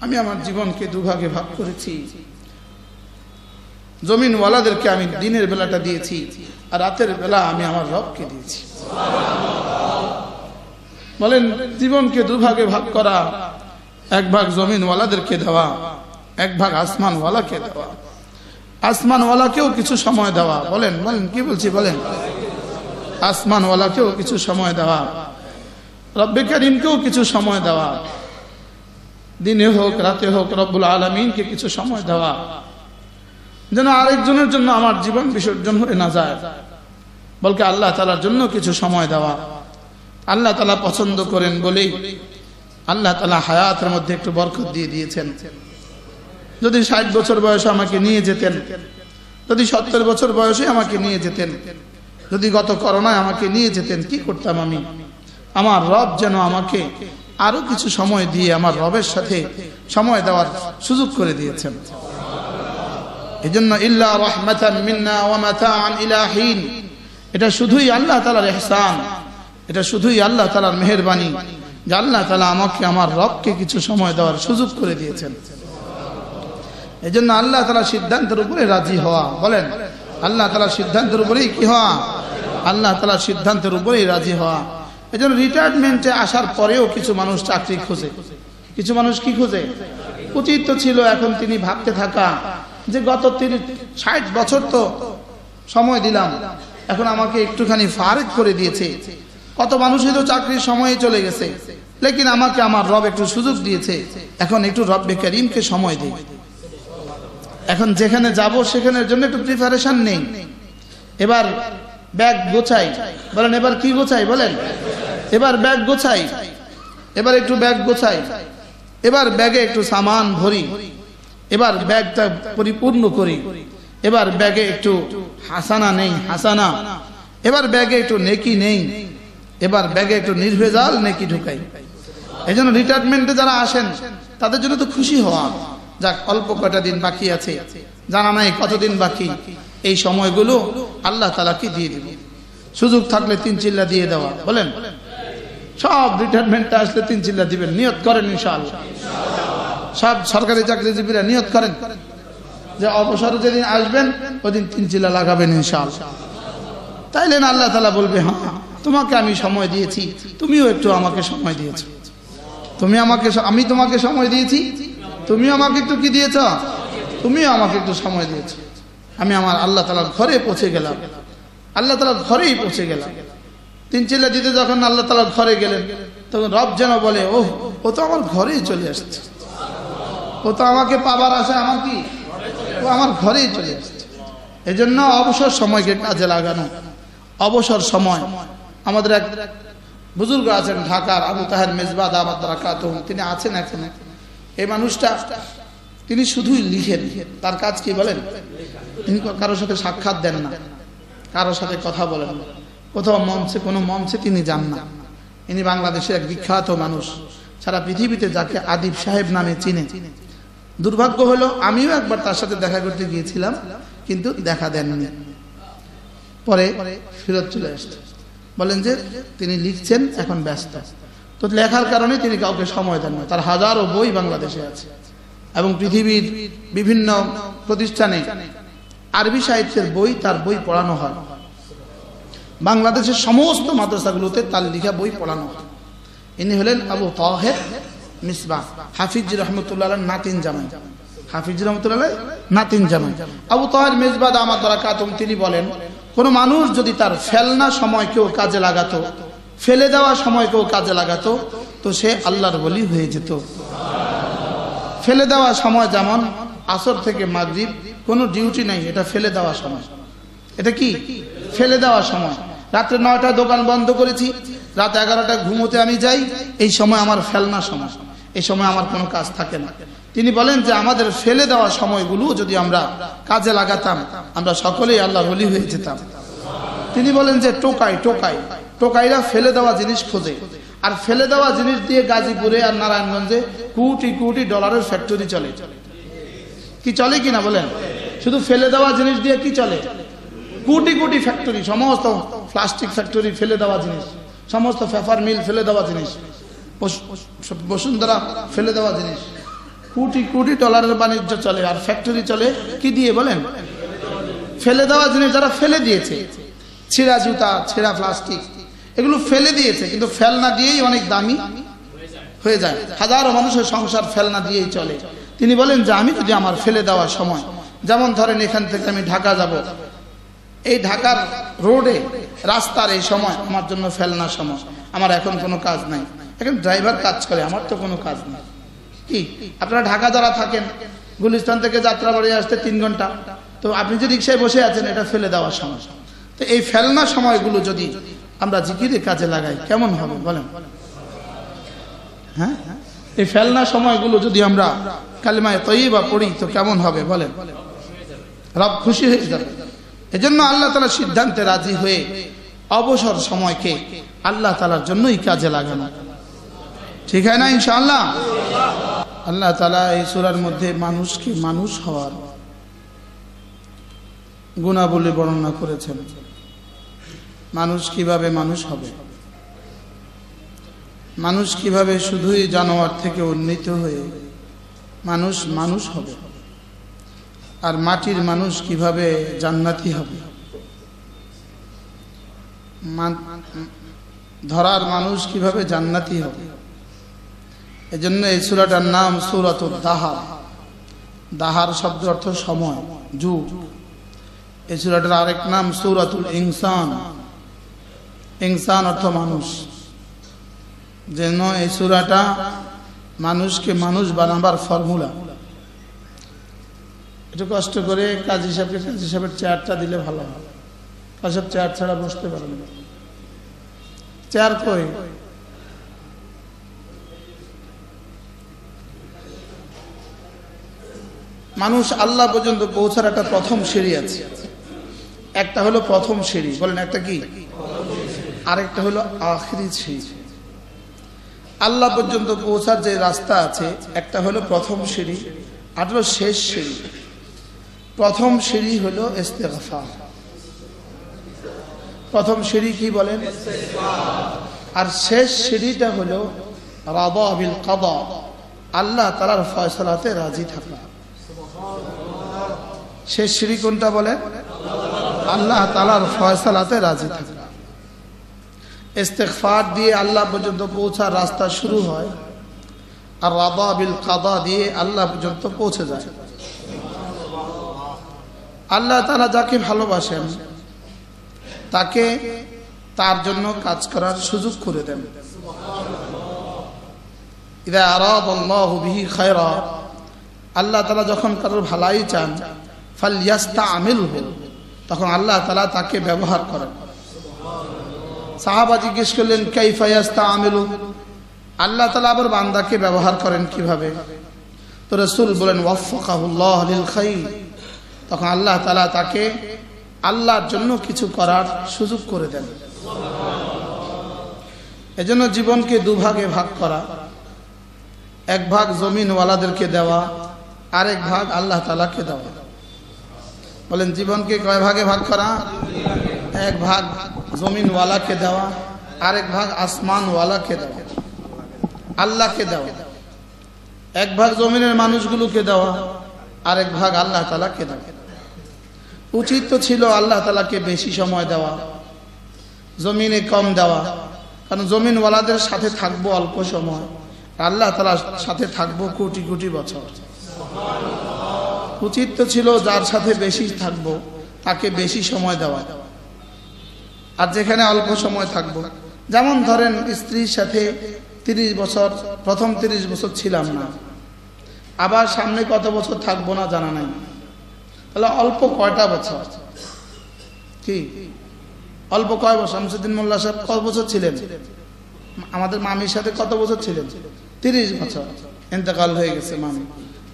আমি আমার জীবনকে দুভাগে ভাগ করেছি। জমিনওয়ালাদেরকে আমি দিনের বেলাটা দিয়েছি, আর রাতের বেলা আমি আমার রবকে দিয়েছি। বলেন, জীবনকে দুভাগে ভাগ করা, এক ভাগ জমিনওয়ালাদেরকে দেওয়া, এক ভাগ আসমানওয়ালাকে দেওয়া। আসমানওয়ালাকেও কিছু সময় দেওয়া। বলেন বলেন, কি বলছি, বলেন? আসমানওয়ালাকেও কিছু সময় দেওয়া। রব্বে কিছু সময় দেওয়া। দিনে হোক, রাতে হোক, রব্বুল আলমিনকে কিছু সময় দেওয়া। যেন আরেকজনের জন্য আমার জীবন বিসর্জন হয়ে না যায়। বলকে আল্লাহ তালার জন্য কিছু সময় দেওয়া। আল্লাহ তালা পছন্দ করেন বলেই আল্লাহ তালা হায়াতের মধ্যে একটু বরকত দিয়ে দিয়েছেন। যদি ষাট বছর বয়সে আমাকে নিয়ে যেতেন, যদি সত্তর বছর বয়সে আমাকে নিয়ে যেতেন, যদি গত করোনায় আমাকে নিয়ে যেতেন, কি করতাম আমি? আমার রব যেন আমাকে আরও কিছু সময় দিয়ে আমার রবের সাথে সময় দেওয়ার সুযোগ করে দিয়েছেন। এই জন্য ইল্লা রহমাতান মিন্না ওয়া মাতাআন ইলা এটা শুধুই আল্লাহ তাআলার ইহসান, এটা শুধুই আল্লাহ তাআলার মেহেরবানি, যে আল্লাহ তাআলা আমাকে, আমার রবকে কিছু সময় দেওয়ার সুযোগ করে দিয়েছেন। এই জন্য আল্লাহ তালা সিদ্ধান্তের উপরে রাজি হওয়া, বলেন, আল্লাহ তালা সিদ্ধান্তের উপরেই কি হওয়া? আল্লাহ তালা সিদ্ধান্তের উপরেই রাজি হওয়া। এই জন্য রিটায়ারমেন্টে আসার পরেও কিছু মানুষ চাকরি খোঁজে। কিছু মানুষ কি খোঁজে? উচিত তো ছিল এখন তিনি ভাবতে থাকা যে গত তিরিশ ষাট বছর তো সময় দিলাম, এখন আমাকে একটুখানি ফারেক করে দিয়েছে। কত মানুষই তো চাকরির সময়ে চলে গেছে, লেকিন আমাকে আমার রব একটু সুযোগ দিয়েছে, এখন একটু রব্বে করিমকে সময় দিই। এখন যেখানে যাব সেখানের জন্য একটু প্রিপারেশন নেই। এবার ব্যাগ গোছাই। বলেন, এবার কি গোছাই বলেন? এবার ব্যাগ গোছাই। এবার একটু ব্যাগ গোছাই। এবার ব্যাগে একটু সামান ভরি। এবার ব্যাগটা পরিপূর্ণ করি। এবার ব্যাগে একটু হাসানা নেই, হাসানা। এবার ব্যাগে একটু নেকি নেই। এবার ব্যাগে একটু নির্ভেজাল নেকি ঢুকাই। এই জন্য রিটায়ারমেন্টে যারা আসেন, তাদের জন্য তো খুশি হওয়া। যাক, অল্প কটা দিন বাকি আছে। জানা নাই কতদিন বাকি। এই সময়গুলো আল্লাহ তালাকে দিয়ে দিব? সুযোগ থাকলে তিন চিল্লা দিয়ে দেওয়া। বলেন? সব রিটায়ারমেন্টে আসলে তিন চিল্লা দিবেন। নিয়ত করেন ইনশাআল্লাহ। সব সরকারি চাকরিজীবীরা নিয়ত করেন যে অবসরে যেদিন আসবেন, ওদিন তিন চিল্লা লাগাবেন ইনশাআল্লাহ। তাইলে না আল্লাহ তালা বলবে হ্যাঁ তোমাকে আমি সময় দিয়েছি। তুমিও একটু আমাকে সময় দিয়েছ। তুমি আমাকে আমি তোমাকে সময় দিয়েছি। তুমিও আমাকে একটু কি দিয়েছ? তুমিও আমাকে একটু সময় দিয়েছ। আমি আমার আল্লাহ তালার ঘরে পৌঁছে গেলাম। আল্লাহ তালার ঘরেই পৌঁছে গেলাম। তিন চিল্লা দিতে যখন আল্লাহ তালার ঘরে গেলেন, তখন রব যেন বলে, ওহ, ও তো আমার ঘরেই চলে আসছে। ও তো আমাকে পাবার আসে আমার কি? ও আমার ঘরেই চলে আসছে। জন্য অবসর সময়কে কাজে লাগানো। অবসর সময়। আমাদের এক বুজুর্গ আছেন ঢাকার আবু তাহের মেজবাদ আবাদ রাকাত তিনি আছেন এখন। এই মানুষটা, তিনি শুধুই লিখেন। তার কাজ কি বলেন? তিনি কারোর সাথে সাক্ষাৎ দেন না। কারোর সাথে কথা বলেন না। কোথাও মঞ্চে, কোনো মঞ্চে তিনি যান না। ইনি বাংলাদেশের এক বিখ্যাত মানুষ। সারা পৃথিবীতে যাকে আদিব সাহেব নামে চিনে। দুর্ভাগ্য হলো, আমিও একবার তার সাথে দেখা করতে গিয়েছিলাম, কিন্তু দেখা দেননি। পরে ফেরত চলে আসছে। বলেন যে, তিনি লিখছেন, এখন ব্যস্ত। তো লেখার কারণে তিনি কাউকে সময় দেন না। তার হাজারো বই বাংলাদেশে আছে। এবং পৃথিবীর বিভিন্ন প্রতিষ্ঠানে আরবি সাহিত্যের বই, তার বই পড়ানো হয়। বাংলাদেশের সমস্ত মাদ্রাসাগুলোতে তার লিখা বই পড়ানো হয়। ইনি হলেন আবু তাহের মিসবা, হাফিজ রহমতুল্লাহ নাতিন জামাই। হাফিজ রহমতুল্লাহ নাতিন জামাই। আবু তাহের মিসবাদ আমার দ্বারা কাতম তিনি বলেন, কোন মানুষ যদি তার ফেলনা সময় কেউ কাজে লাগাতো, ফেলে দেওয়া সময় কেউ কাজে লাগাতো, তো সে আল্লাহর বলি হয়ে যেত। ফেলে দেওয়া সময় যেমন আসর থেকে মাগরিব কোনো ডিউটি নাই, এটা ফেলে দেওয়া সময়। এটা কি? ফেলে দেওয়া সময়। রাত্রে নয়টায় দোকান বন্ধ করেছি, রাত এগারোটায় ঘুমোতে আমি যাই, এই সময় আমার ফেলনা সময়। এই সময় আমার কোনো কাজ থাকে না। তিনি বলেন যে আমাদের ফেলে দেওয়া সময়গুলো যদি আমরা কাজে লাগাতাম, আমরা সকলেই আল্লাহ হলি হয়ে যেতাম। তিনি বলেন যে টোকাই টোকাই। টোকাইরা ফেলে দেওয়া জিনিস খোঁজে। আর ফেলে দেওয়া জিনিস দিয়ে গাজীপুরে আর নারায়ণগঞ্জে কোটি কোটি ডলারের ফ্যাক্টরি চলে। কি চলে কিনা বলেন? শুধু ফেলে দেওয়া জিনিস দিয়ে কি চলে? কোটি কোটি ফ্যাক্টরি সমস্ত প্লাস্টিক ফ্যাক্টরি ফেলে দেওয়া জিনিস, সমস্ত পেপার মিল ফেলে দেওয়া জিনিস বসুন্ধরা ফেলে দেওয়া জিনিস। কোটি কোটি ডলারের বাণিজ্য চলে, আর ফ্যাক্টরি চলে কি দিয়ে বলেন? ফেলে দেওয়া জিনিস যারা ফেলে দিয়েছে, ছেঁড়া জুতা, ছেঁড়া প্লাস্টিক এগুলো ফেলে দিয়েছে, কিন্তু ফেলনা দিয়েই অনেক দামি হয়ে যায়। হাজারো মানুষের সংসার ফেলনা দিয়েই চলে। তিনি বলেন যে, আমি যদি আমার ফেলে দেওয়ার সময় যেমন ধরেন এখান থেকে আমি ঢাকা যাব। এই ঢাকার রোডে, রাস্তার এই সময় আমার জন্য ফেলনা সময়। আমার এখন কোনো কাজ নাই। এখন ড্রাইভার কাজ করে, আমার তো কোনো কাজ নেই। কি? আপনারা ঢাকা যারা থাকেন, গুলিস্তান থেকে যাত্রা বাড়ি আসতে তিন ঘণ্টা। তো আপনি যে রিক্সায় বসে আছেন, এটা ফেলে দেওয়ার সময়। তো এই ফেলনা সময়গুলো যদি আমরা জিকিরে কাজে লাগাই, কেমন হবে বলেন? হ্যাঁ? এই ফেলনা সময়গুলো যদি আমরা কালিমায় তৈবা পড়ি, তো কেমন হবে বলেন? রব খুশি হয়ে যাবে। এজন্য আল্লাহ তালা সিদ্ধান্তে রাজি হয়ে অবসর সময়কে আল্লাহ তালার জন্যই কাজে লাগানো। ঠিক হয় না ইনশাআল্লাহ? আল্লাহ তালা এই সুরার মধ্যে মানুষকে মানুষ হওয়ার গুণাবলী বর্ণনা করেছেন। মানুষ কীভাবে মানুষ হবে? মানুষ কীভাবে শুধুই জানোয়ার থেকে উন্নীত হয়ে মানুষ মানুষ হবে? আর মাটির মানুষ কীভাবে জান্নাতি হবে? ধরার মানুষ কীভাবে জান্নাতি হবে? এজন্য এই সুরাটার নাম সুরাত দাহার। দাহার শব্দ অর্থ সময়, যুগ। এই সুরাটার আরেক নাম সুরাতুল ইনসান। ইনসান অর্থ মানুষ। যেন এই সুরাটা মানুষকে মানুষ বানাবার ফর্মুলা। একটু কষ্ট করে কাজী সাহেবকে কাজী সাহেবের চেয়ারটা দিলে ভালো হয়। কাজী চেয়ার ছাড়া বসতে পারেন না। চেয়ার কই? মানুষ আল্লাহ পর্যন্ত পৌঁছার একটা প্রথম সিঁড়ি আছে। একটা হলো প্রথম সিঁড়ি। বলেন একটা কি? আরেকটা হলো আখরি সিঁড়ি। আল্লাহ পর্যন্ত পৌঁছার যে রাস্তা আছে, একটা হলো প্রথম সিঁড়ি আর হলো শেষ সিঁড়ি। প্রথম সিঁড়ি হলো ইস্তেগফার। প্রথম সিঁড়ি কি বলেন? আর শেষ সিঁড়িটা হল রাদা বিল কাদা। আল্লাহ তালার ফয়সলাতে রাজি থাকা। শেষ সিঁড়ি কোনটা বলেন? আল্লাহ তালার ফয়সলাতে রাজি থাকা। ইস্তেগফার দিয়ে আল্লাহ পর্যন্ত পৌঁছার রাস্তা শুরু হয়। আর রাবা বিল কাদা দিয়ে আল্লাহ পর্যন্ত পৌঁছে যায়। আল্লাহ তালা যাকে ভালোবাসেন, তাকে তার জন্য কাজ করার সুযোগ করে দেন। আল্লাহু তালা যখন কারোর ভালাই চান ফাল ইয়াস্তা আমিল তখন আল্লাহ তালা তাকে ব্যবহার করেন। সাহাবা জিজ্ঞেস করলেন, কাইফা ইয়াস্তা আমিলু আল্লাহ তালা আবার বান্দাকে ব্যবহার করেন কীভাবে? তো রসুল বলেন, ওয়াফাকাহুল্লাহ লিল খাইর। তখন আল্লাহ তালা তাকে আল্লাহর জন্য কিছু করার সুযোগ করে দেন। এজন্য জীবনকে দুভাগে ভাগ করা। এক ভাগ জমিনওয়ালাদেরকে দেওয়া, আরেক ভাগ আল্লাহ তালাকে দেওয়া। বলেন, জীবনকে কয় ভাগে ভাগ করা? এক ভাগ জমিনওয়ালাকে দেওয়া, আরেক ভাগ আসমানওয়ালাকে দেওয়া। আল্লাহকে দেওয়া। এক ভাগ জমিনের মানুষগুলোকে দেওয়া, আরেক ভাগ আল্লাহ তালাকে দেওয়া। উচিত তো ছিল আল্লাহ তালাকে বেশি সময় দেওয়া, জমিনে কম দেওয়া, কারণ জমিনওয়ালাদের সাথে থাকব অল্প সময়, আল্লাহ তালার সাথে থাকব কোটি কোটি বছর। উচিত তো ছিল যার সাথে বেশি থাকব, তাকে বেশি সময় দেওয়া। আর যেখানে অল্প সময় থাকব, যেমন ধরেন স্ত্রীর সাথে তিরিশ বছর, প্রথম তিরিশ বছর ছিলাম না, আবার সামনে কত বছর থাকব না জানা নাই। তাহলে অল্প কয়টা বছর? কি? অল্প কয় বছর? শামসুদ্দিন মোল্লা সাহেব কত বছর ছিলেন? আমাদের মামির সাথে কত বছর ছিলেন? তিরিশ বছর। ইন্তেকাল হয়ে গেছে মামি।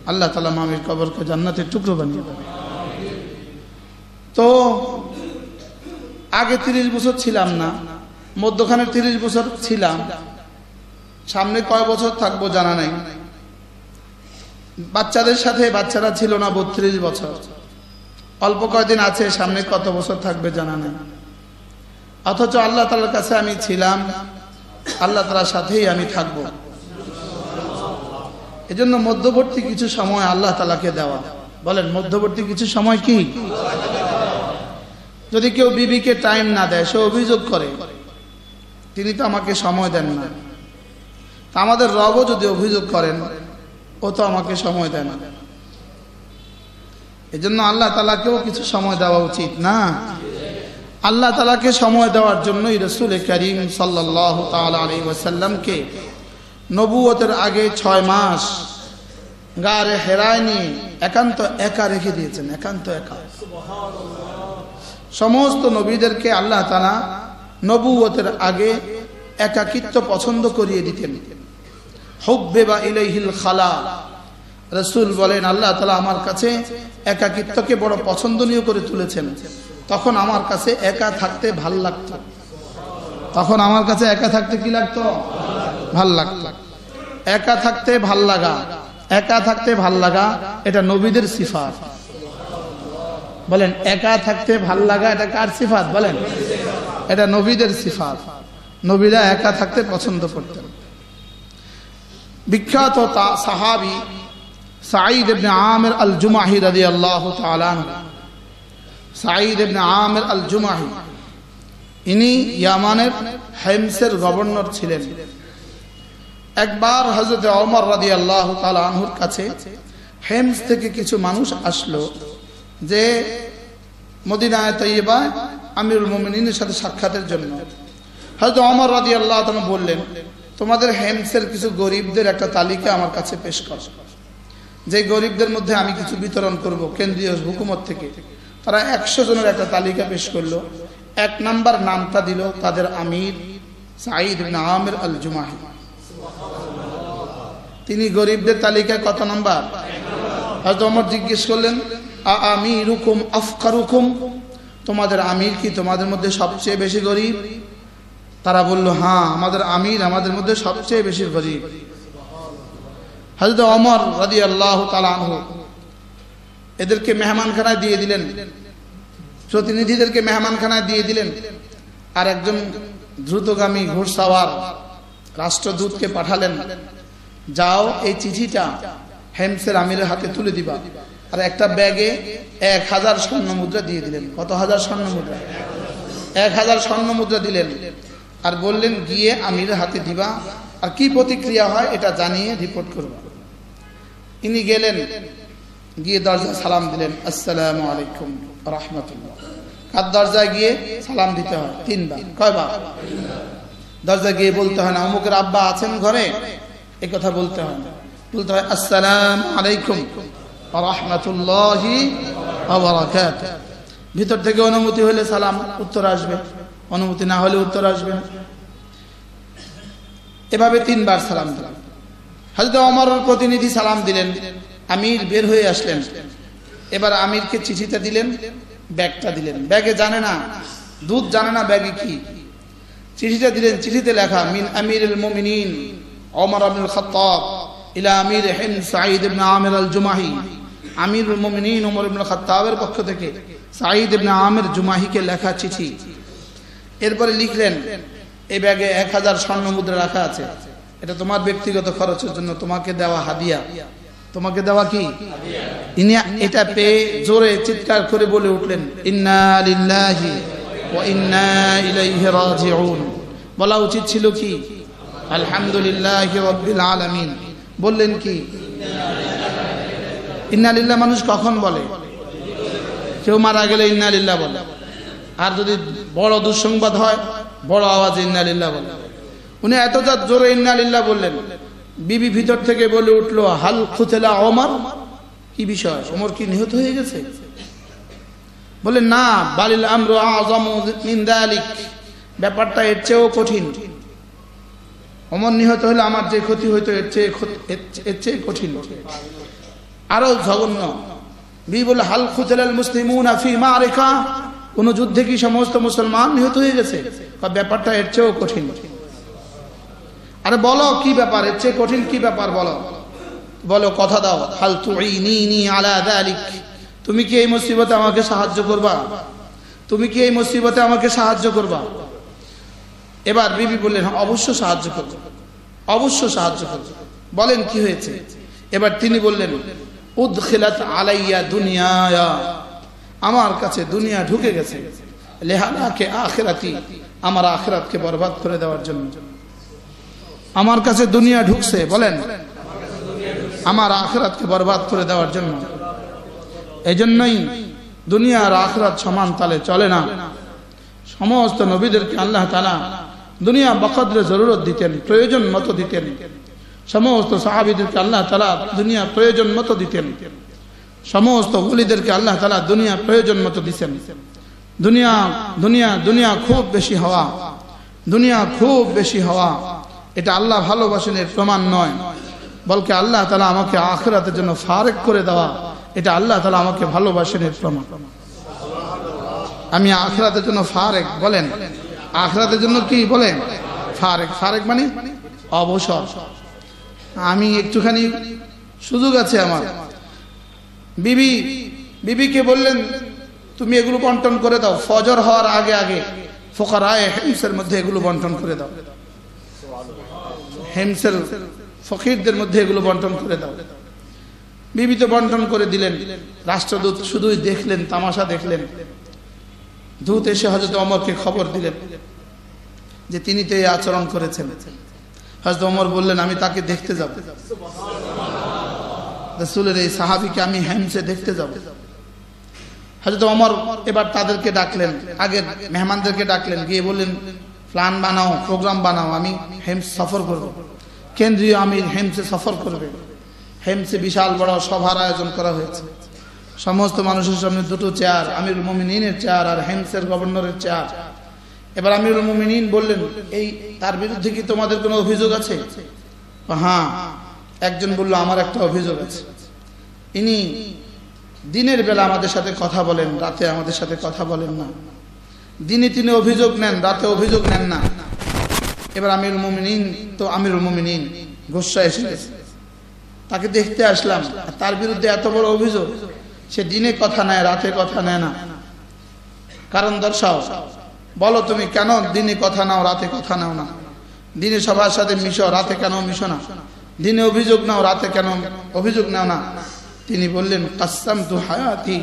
আল্লাহ তালা মামির কবরকে জান্নাতের টুকরো বানিয়ে দেবে। তো আগে তিরিশ বছর ছিলাম না, মধ্যখানে তিরিশ বছর ছিলাম। সামনে কয় বছর থাকব জানা নাই। বাচ্চাদের সাথে বাচ্চারা ছিল না বত্রিশ বছর। অল্প কয়দিন আছে, সামনে কত বছর থাকবে জানা নেই। অথচ আল্লাহ তালার কাছে আমি ছিলাম, আল্লাহ তালার সাথেই আমি থাকব। এজন্য মধ্যবর্তী কিছু সময় আল্লাহ তালাকে দেওয়া। বলেন, মধ্যবর্তী কিছু সময় কি? যদি কেউ বিবিকে টাইম না দেয়, সে অভিযোগ করে, তিনি তো আমাকে সময় দেন না। আমাদের রবও যদি অভিযোগ করেন, ও তো আমাকে সময় দেয় না। এজন্য আল্লাহ তালাকেও কিছু সময় দেওয়া উচিত না। আল্লাহ তালাকে সময় দেওয়ার জন্যই রসুল করিম সাল্লাহ আলী ওয়াসাল্লামকে নবুয়তের আগে ছয় মাস গারে হেরায় নিয়ে একান্ত একা রেখে দিয়েছেন, একান্ত একা। সমস্ত নবীদেরকে আল্লাহ তালা নবুয়তের আগে একাকিত্ব পছন্দ করিয়ে দিতেন। হুব্বে বা ইলাইহিল খালা রসুল বলেন, আল্লাহ তালা আমার কাছে একাকিত্বকে বড় পছন্দনীয় করে তুলেছেন। তখন আমার কাছে একা থাকতে ভালো লাগতো। তখন আমার কাছে একা থাকতে কি লাগতো? ভালো লাগতো। একা থাকতে ভালো লাগা। একা থাকতে ভালো লাগা, এটা নবীদের সিফাত। বলেন, একা থাকতে ভালো লাগা, এটা কার সিফাত? বলেন, এটা নবীদের সিফাত। নবীরা একা থাকতে পছন্দ করতেন। বিখ্যাত সাহাবি সাঈদ ইবনে আমির আল জুমাহি রাদিয়াল্লাহু তাআলা আনহু। সাঈদ ইবনে আমির আল জুমাহি ইনি ইয়ামানের হেমসের গভর্নর ছিলেন। একবার হজরত অমর রাদি আল্লাহ আনহুর কাছে হেমস থেকে কিছু মানুষ আসলো যে, মদিনায় তৈবা আমিরুল মোমিনের সাথে সাক্ষাতের জন্য। হয়তো অমর রাদি আল্লাহ বললেন, তোমাদের হেমসের কিছু গরিবদের একটা তালিকা আমার কাছে পেশ কর। যে গরিবদের মধ্যে আমি কিছু বিতরণ করব কেন্দ্রীয় হুকুমত থেকে, তারা একশো জনের একটা তালিকা পেশ করল। এক নাম্বার নামটা দিল তাদের আমির সাঈদ আমির আল জুমাহি তিনি গরিবদের তালিকায় কত নাম্বার? হয়তো অমর জিজ্ঞেস করলেন আমির রুকুম আফকার হুকুম তোমাদের আমির কি তোমাদের মধ্যে সবচেয়ে বেশি গরিব? তারা বলল হ্যাঁ আমাদের আমির আমাদের মধ্যে সবচেয়ে বেশি গরিব। হজরত অমর রাজি আল্লাহ তালাহ এদেরকে মেহমানখানায় দিয়ে দিলেন। প্রতিনিধিদেরকে মেহমানখানায় দিয়ে দিলেন। আর একজন দ্রুতগামী ঘোড়সাওয়ার রাষ্ট্রদূতকে পাঠালেন, যাও এই চিঠিটা হেমসের আমিরের হাতে তুলে দিবা। আর একটা ব্যাগে এক হাজার স্বর্ণ মুদ্রা দিয়ে দিলেন। কত হাজার স্বর্ণ মুদ্রা? এক হাজার স্বর্ণ মুদ্রা দিলেন আর বললেন, গিয়ে আমিরের হাতে দিবা। আর কি প্রতিক্রিয়া হয় এটা জানিয়ে রিপোর্ট করব। ইনি গেলেন, গিয়ে দরজা সালাম দিলেন, আসসালামু আলাইকুম রহমতুল্লাহ। কার দরজায় গিয়ে সালাম দিতে হয়? তিনবার। কয়বার? দরজা গিয়ে বলতে হয় না, অমুকের আব্বা আছেন ঘরে? এ কথা বলতে হয় না। বলতে হয়, আসসালাম আলাইকুম রহমতুল্লাহি ভিতর থেকে অনুমতি হলে সালাম, উত্তর আসবে। অনুমতি না হলে উত্তর আসবে না। এভাবে তিনবার সালাম দিলাম। হয়তো অমর প্রতিনিধি সালাম দিলেন, আমির বের হয়ে আসলেন। এবার আমিরকে চিঠিটা দিলেন, ব্যাগটা দিলেন। ব্যাগে জানে না, দুধ জানে না ব্যাগে কি। চিঠিটা দিলেন, চিঠিতে লেখা, মিন আমির মুমিনিন ওমর আব্দুল খাত্তাব ইলা আমির হিন সাঈদ ইবনে আমির আল জুমাহি আমির মুমিনিন ওমর ইবনে খাত্তাবের পক্ষ থেকে সাঈদ ইবনে আমির জুমাহিকে লেখা চিঠি। এরপরে লিখলেন এই ব্যাগে এক হাজার স্বর্ণ মুদ্রা রাখা আছে। এটা তোমার ব্যক্তিগত খরচের জন্য তোমাকে দেওয়া হাদিয়া। তোমাকে দেওয়া কি? ইনি এটা পেয়ে জোরে চিৎকার করে বলে উঠলেন, ইন্না লিল্লাহি ওয়া ইন্না ইলাইহি রাজিউন। বলা উচিত ছিল কি? আলহামদুলিল্লাহ রব্বিল আলামিন। বললেন কি? ইন্না লিল্লাহ মানুষ কখন বলে? কেউ মারা গেলে ইন্না লিল্লাহ বলে। আর যদি বড় দুঃসংবাদ হয়, বড় আওয়াজে ইন্না লিল্লাহ বলে। উনি এত যা জোরে ইন্না লিল্লাহ বললেন। বিবি ভিতর থেকে বলে উঠল, হাল খুতেলা অমর কি বিষয়? অমর কি নিহত হয়ে গেছে? বলে, না, বালিল আমর আজম ব্যাপারটা এর চেয়েও কঠিন। অমর নিহত হলে আমার যে ক্ষতি হইতো, এর চেয়ে এর চেয়ে কঠিন। আরও জঘন্য। বি বলে হাল খুতেলাল মুসলিমুন আফি মা রেখা কোন যুদ্ধে কি সমস্ত মুসলমান নিহত হয়ে গেছে? ব্যাপারটা এর চেয়েও কঠিন কঠিন। আরে বলো, কি ব্যাপার? এর চেয়ে কঠিন কি ব্যাপার বলো? বলো, কথা দাও। হাল তুই আলা দালিক। তুমি কি এই মুসিবতে আমাকে সাহায্য করবা? তুমি কি এই মুসিবতে আমাকে সাহায্য করবা? এবার বিবি বললেন হ্যাঁ অবশ্য সাহায্য করব। অবশ্য সাহায্য করব। বলেন, কি হয়েছে? এবার তিনি বললেন, উদ্খিলাত আলাইয়া দুনিয়া আমার কাছে দুনিয়া ঢুকে গেছে। লেহানাকে আখেরাতি, আমার আখেরাতকে বরবাদ করে দেওয়ার জন্য। আমার কাছে দুনিয়া ঢুকছে, বলেন। আমার আখেরাতকে বরবাদ করে দেওয়ার জন্য। এই জন্যই দুনিয়া আর আখরাত সমান তালে চলে না। সমস্ত নবীদেরকে আল্লাহ তালা দুনিয়া বকদ্রে জরুরত দিতেন, প্রয়োজন মতো দিতেন। সমস্ত সাহাবিদেরকে আল্লাহ তালা দুনিয়া প্রয়োজন মতো দিতেন। সমস্ত গুলিদেরকে আল্লাহ তালা দুনিয়া প্রয়োজন মতো দিতেন। দুনিয়া দুনিয়া দুনিয়া খুব বেশি হওয়া। দুনিয়া খুব বেশি হওয়া। এটা আল্লাহ ভালোবাসেনের প্রমাণ নয়। বলকে আল্লাহ তালা আমাকে আখরাতের জন্য ফারেক করে দেওয়া, এটা আল্লাহ তালা আমাকে ভালোবাসেনের প্রমাণ। আমি আখরাতের জন্য ফারেক বলেন। আখরাতের জন্য কি বলেন? ফারেক ফারেক মানে অবসর। আমি একটুখানি সুযোগ আছে আমার। বিবি, বিবিকে বললেন, তুমি এগুলো বন্টন করে দাও। ফজর হওয়ার আগে আগে ফোকারায় হেমসের মধ্যে এগুলো বন্টন করে দাও। হেমসের ফকিরদের মধ্যে এগুলো বন্টন করে দাও। বিবিত বন্টন করে দিলেন। রাষ্ট্রদূত শুধুই দেখলেন, তামাশা দেখলেন। দূত এসে হজরত অমরকে খবর দিলেন যে তিনি তো এই আচরণ করেছেন। হজরত অমর বললেন, আমি তাকে দেখতে যাব। রসুলের এই সাহাবিকে আমি হেমসে দেখতে যাব। হজরত অমর এবার তাদেরকে ডাকলেন। আগে মেহমানদেরকে ডাকলেন, গিয়ে বললেন প্ল্যান বানাও, প্রোগ্রাম বানাও, আমি হেমস সফর করব। কেন্দ্রীয় আমির হেমসে সফর করবে। হেমসে বিশাল বড় সভার আয়োজন করা হয়েছে। সমস্ত মানুষের সামনে দুটো চেয়ার, আমিরুল মোমিনের চেয়ার আর হেমসের গভর্নরের চেয়ার। এবার আমিরুল মোমিনিন বললেন, এই, তার বিরুদ্ধে কি তোমাদের কোনো অভিযোগ আছে? হ্যাঁ। একজন বলল, আমার একটা অভিযোগ আছে। ইনি দিনের বেলা আমাদের সাথে কথা বলেন, রাতে আমাদের সাথে কথা বলেন না। দিনে তিনি অভিযোগ নেন, রাতে অভিযোগ নেন না। এবার আমিরুল মোমিনিন তো আমিরুল মোমিনিন গোসা এসে গেছে তাকে দেখতে আসলাম তার বিরুদ্ধে এত বড় অভিযোগ, সে দিনে কথা নেয়, রাতে কথা নেয় না। কারণ দর্শাও, বলো তুমি কেন দিনে কথা নাও, রাতে কথা নাও না? দিনে সবার সাথে মিশো, রাতে কেন মিশো না? দিনে অভিযোগ নাও, রাতে কেন অভিযোগ নাও না? তিনি বললেন কাসাম তু হায়াতি।